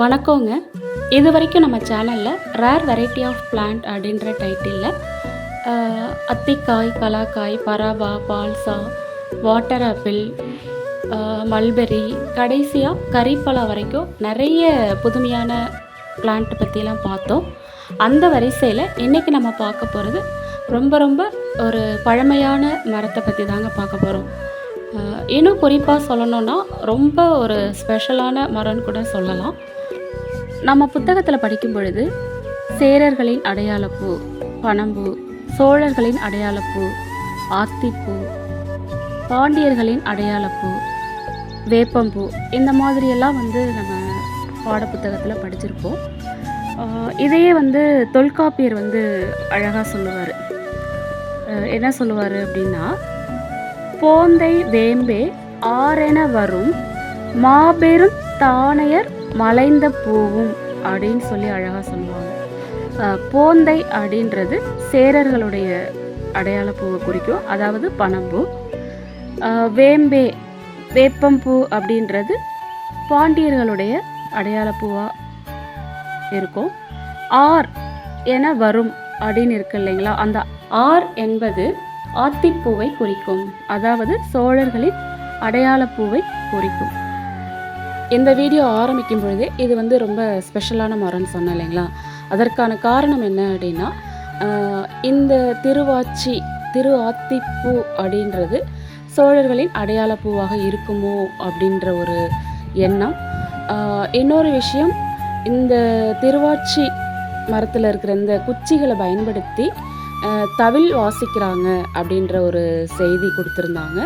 வணக்கங்க. இது வரைக்கும் நம்ம சேனலில் ரேர் வெரைட்டி ஆஃப் பிளான்ட் அப்படின்ற டைட்டிலில் அத்திக்காய் கலாக்காய் பராபா பால்சா வாட்டர் ஆப்பிள் மல்பெரி கடைசியாக கறிப்பழம் வரைக்கும் நிறைய புதுமையான பிளான்ட் பற்றிலாம் பார்த்தோம். அந்த வரிசையில் இன்றைக்கி நம்ம பார்க்க போகிறது ரொம்ப ரொம்ப ஒரு பழமையான மரத்தை பற்றி தாங்க பார்க்க போகிறோம் இன்னும் குறிப்பாக சொல்லணுன்னா ரொம்ப ஒரு ஸ்பெஷலான மரம்னு கூட சொல்லலாம். நம்ம புத்தகத்தில் படிக்கும் பொழுது சேரர்களின் அடையாளப்பூ பனம்பூ சோழர்களின் அடையாளப்பூ ஆத்திப்பூ பாண்டியர்களின் அடையாளப்பூ வேப்பம்பூ இந்த மாதிரியெல்லாம் வந்து நம்ம பாடப்புத்தகத்தில் படிச்சிருப்போம். இதையே வந்து தொல்காப்பியர் வந்து அழகாக சொல்லுவார். என்ன சொல்லுவார் அப்படின்னா போந்தை வேம்பே ஆரென வரும் மாபெரும் தானையர் மலைந்த பூவும் அப்படின்னு சொல்லி அழகாக சொல்லுவாங்க. போந்தை அப்படின்றது சேரர்களுடைய அடையாள பூவை குறிக்கும். அதாவது பனம்பூ. வேம்பே வேப்பம்பூ அப்படின்றது பாண்டியர்களுடைய அடையாள பூவாக இருக்கும். ஆர் என வரும் அப்படின்னு இருக்கு இல்லைங்களா? அந்த ஆர் என்பது ஆத்திப்பூவை குறிக்கும். அதாவது சோழர்களின் அடையாள பூவை குறிக்கும். இந்த வீடியோ ஆரம்பிக்கும் பொழுதே இது வந்து ரொம்ப ஸ்பெஷலான மரம்னு சொன்னேன் இல்லைங்களா? அதற்கான காரணம் என்ன அப்படின்னா இந்த திருவாச்சி திரு ஆத்திப்பூ அப்படின்றது சோழர்களின் அடையாள பூவாக இருக்குமோ அப்படின்ற ஒரு எண்ணம். இன்னொரு விஷயம் இந்த திருவாச்சி மரத்தில் இருக்கிற இந்த குச்சிகளை பயன்படுத்தி தவில் வாசிக்கிறாங்க அப்படின்ற ஒரு செய்தி கொடுத்துருந்தாங்க.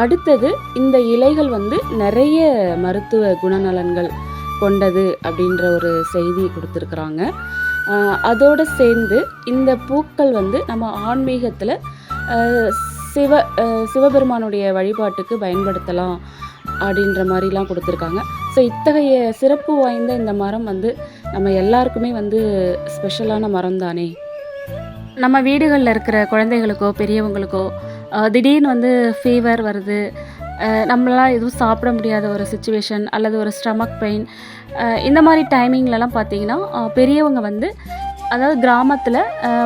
அடுத்தது இந்த இலைகள் வந்து நிறைய மருத்துவ குணநலன்கள் கொண்டது அப்படின்ற ஒரு செய்தி கொடுத்துருக்குறாங்க. அதோடு சேர்ந்து இந்த பூக்கள் வந்து நம்ம ஆன்மீகத்தில் சிவ சிவபெருமானுடைய வழிபாட்டுக்கு பயன்படுத்தலாம் அப்படின்ற மாதிரிலாம் கொடுத்துருக்காங்க. ஸோ இத்தகைய சிறப்பு வாய்ந்த இந்த மரம் வந்து நம்ம எல்லாருக்குமே வந்து ஸ்பெஷலான மரம் தானே நம்ம வீடுகளில் இருக்கிற குழந்தைகளுக்கோ பெரியவங்களுக்கோ திடீர்னு வந்து ஃபீவர் வருது. நம்மளால் எதுவும் சாப்பிட முடியாத ஒரு சுச்சுவேஷன் அல்லது ஒரு ஸ்டமக் பெயின் இந்த மாதிரி டைமிங்லலாம் பார்த்தீங்கன்னா பெரியவங்க வந்து அதாவது கிராமத்தில்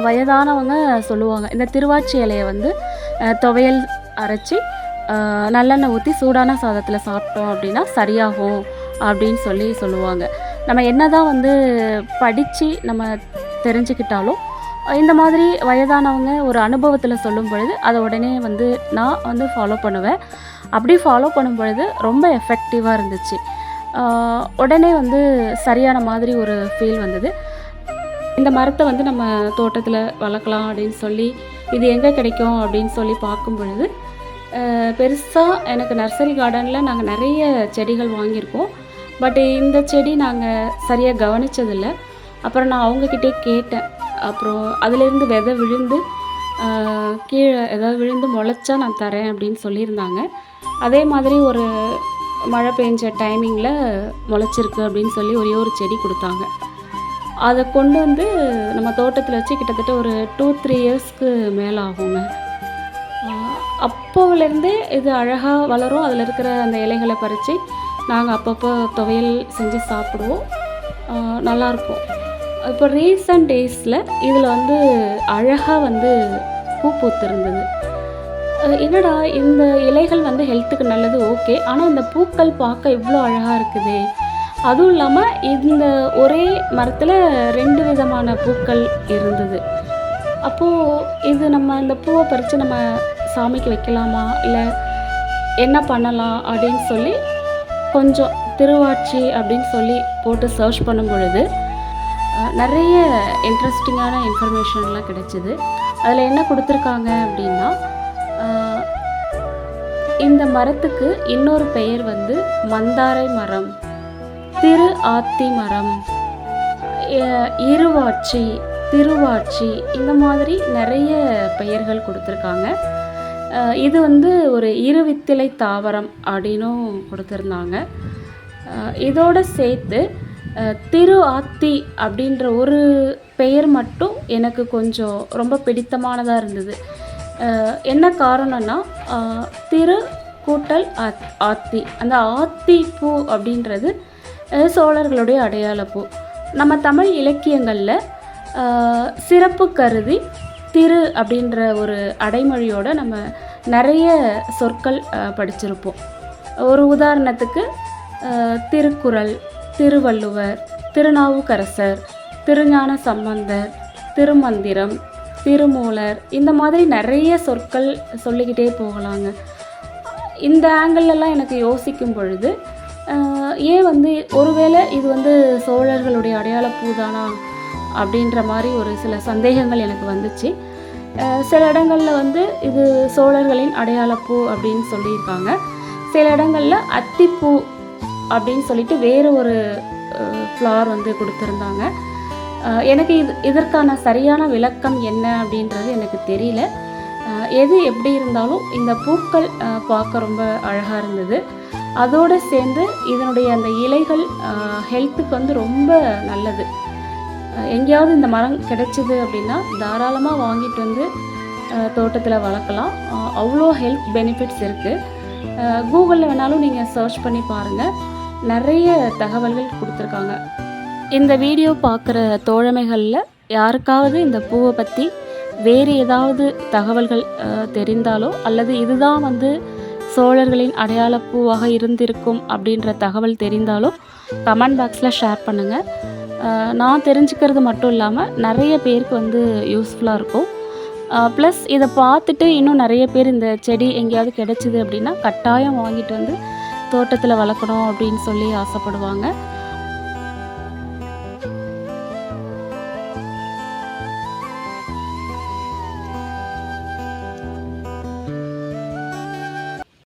வயதானவங்க சொல்லுவாங்க இந்த திருவாச்சி இலையை வந்து துவையல் அரைச்சி நல்லெண்ணெய் ஊற்றி சூடான சாதத்தில் சாப்பிட்டோம் அப்படின்னா சரியாகும் அப்படின்னு சொல்லி சொல்லுவாங்க. நம்ம என்ன தான் வந்து படித்து நம்ம தெரிஞ்சுக்கிட்டாலும் இந்த மாதிரி வயதானவங்க ஒரு அனுபவத்தில் சொல்லும் பொழுது அதை உடனே வந்து நான் வந்து ஃபாலோ பண்ணுவேன். அப்படி ஃபாலோ பண்ணும் பொழுது ரொம்ப எஃபெக்டிவாக இருந்துச்சு. உடனே வந்து சரியான மாதிரி ஒரு ஃபீல் வந்தது. இந்த மரத்தை வந்து நம்ம தோட்டத்தில் வளர்க்கலாம் அப்படின்னு சொல்லி இது எங்கே கிடைக்கும் அப்படின்னு சொல்லி பார்க்கும் பொழுது பெருசாக எனக்கு நர்சரி கார்டனில் நாங்கள் நிறைய செடிகள் வாங்கியிருக்கோம். பட் இந்த செடி நாங்கள் சரியாக கவனிச்சதில்லை. அப்புறம் நான் அவங்கக்கிட்டே கேட்டேன். அப்புறம் அதுலேருந்து விதை விழுந்து கீழே ஏதாவது விழுந்து முளைச்சா நான் தரேன் அப்படின்னு சொல்லியிருந்தாங்க. அதே மாதிரி ஒரு மழை பெஞ்ச டைமிங்கில் முளைச்சிருக்கு அப்படின்னு சொல்லி ஒரே ஒரு செடி கொடுத்தாங்க. அதை கொண்டு வந்து நம்ம தோட்டத்தில் வச்சு கிட்டத்தட்ட ஒரு டூ த்ரீ இயர்ஸ்க்கு மேலே ஆகுங்க. அப்போவிலேருந்தே இது அழகாக வளரும். அதில் இருக்கிற அந்த இலைகளை பறித்து நாங்கள் அப்பப்போ துவையல் செஞ்சு சாப்பிடுவோம். நல்லாயிருக்கும் இப்போ ரீசன்ட் டேஸில் இதில் வந்து அழகாக வந்து பூ பூத்திருந்தது. என்னடா இந்த இலைகள் வந்து ஹெல்த்துக்கு நல்லது ஓகே ஆனால் இந்த பூக்கள் பார்க்க இவ்வளோ அழகாக இருக்குது. அதுவும் இல்லாமல் இந்த ஒரே மரத்தில் ரெண்டு விதமான பூக்கள் இருந்தது. அப்போது இது நம்ம இந்த பூவை பறித்து நம்ம சாமிக்கு வைக்கலாமா? இல்லை என்ன பண்ணலாம் அப்படின்னு சொல்லி கொஞ்சம் திருவாட்சி அப்படின்னு சொல்லி போட்டு சர்ச் பண்ணும் பொழுது நிறைய இன்ட்ரெஸ்டிங்கான இன்ஃபர்மேஷன்லாம் கிடைச்சிது. அதில் என்ன கொடுத்துருக்காங்க அப்படின்னா இந்த மரத்துக்கு இன்னொரு பெயர் வந்து மந்தாரை மரம் திரு ஆத்தி மரம் இருவாட்சி திருவாட்சி இந்த மாதிரி நிறைய பெயர்கள் கொடுத்துருக்காங்க. இது வந்து ஒரு இருவித்திலை தாவரம் அப்படின்னும் கொடுத்துருந்தாங்க. இதோடு சேர்த்து திரு ஆத்தி அப்படின்ற ஒரு பெயர் மட்டும் எனக்கு கொஞ்சம் ரொம்ப பிடித்தமானதாக இருந்தது. என்ன காரணம்னா திரு கூட்டல் ஆத் ஆத்தி அந்த ஆத்தி பூ அப்படின்றது சோழர்களுடைய அடையாள பூ. நம்ம தமிழ் இலக்கியங்களில் சிறப்பு கருதி திரு அப்படின்ற ஒரு அடைமொழியோட நம்ம நிறைய சொற்கள் படிச்சிருப்போம். ஒரு உதாரணத்துக்கு திருக்குறள் திருவள்ளுவர் திருநாவுக்கரசர் திருஞான சம்பந்தர் திருமந்திரம் திருமூலர் இந்த மாதிரி நிறைய சொற்கள் சொல்லிக்கிட்டே போகலாங்க. இந்த ஆங்கிள்லாம் எனக்கு யோசிக்கும் பொழுது ஏன் வந்து ஒருவேளை இது வந்து சோழர்களுடைய அடையாளப்பூ தானா அப்படின்ற மாதிரி ஒரு சில சந்தேகங்கள் எனக்கு வந்துச்சு. சில இடங்களில் வந்து இது சோழர்களின் அடையாளப்பூ அப்படின்னு சொல்லியிருக்காங்க. சில இடங்களில் அத்திப்பூ அப்படின்னு சொல்லிட்டு வேறு ஒரு ஃப்ளவர் வந்து கொடுத்துருந்தாங்க. எனக்கு இது இதற்கான சரியான விளக்கம் என்ன அப்படின்றது எனக்கு தெரியல. எது எப்படி இருந்தாலும் இந்த பூக்கள் பார்க்க ரொம்ப அழகாக இருந்தது. அதோடு சேர்ந்து இதனுடைய அந்த இலைகள் ஹெல்த்துக்கு வந்து ரொம்ப நல்லது. எங்கேயாவது இந்த மரம் கிடைச்சிது அப்படின்னா தாராளமாக வாங்கிட்டு வந்து தோட்டத்தில் வளர்க்கலாம். அவ்வளோ ஹெல்த் பெனிஃபிட்ஸ் இருக்குது கூகுளில் வேணாலும் நீங்கள் சர்ச் பண்ணி பாருங்கள் நிறைய தகவல்கள் கொடுத்துருக்காங்க. இந்த வீடியோ பார்க்குற தோழமைகளில் யாருக்காவது இந்த பூவை பற்றி வேறு ஏதாவது தகவல்கள் தெரிந்தாலோ அல்லது இதுதான் வந்து சோழர்களின் அடையாள பூவாக இருந்திருக்கும் அப்படின்ற தகவல் தெரிந்தாலோ கமெண்ட் பாக்ஸில் ஷேர் பண்ணுங்கள் நான் தெரிஞ்சுக்கிறது மட்டும் இல்லாமல் நிறைய பேருக்கு வந்து யூஸ்ஃபுல்லாக இருக்கும். ப்ளஸ் இதை பார்த்துட்டு இன்னும் நிறைய பேர் இந்த செடி எங்கேயாவது கிடைச்சிது அப்படின்னா கட்டாயம் வாங்கிட்டு வந்து தோட்டத்தில் வளர்க்கணும் அப்படின்னு சொல்லி ஆசைப்படுவாங்க.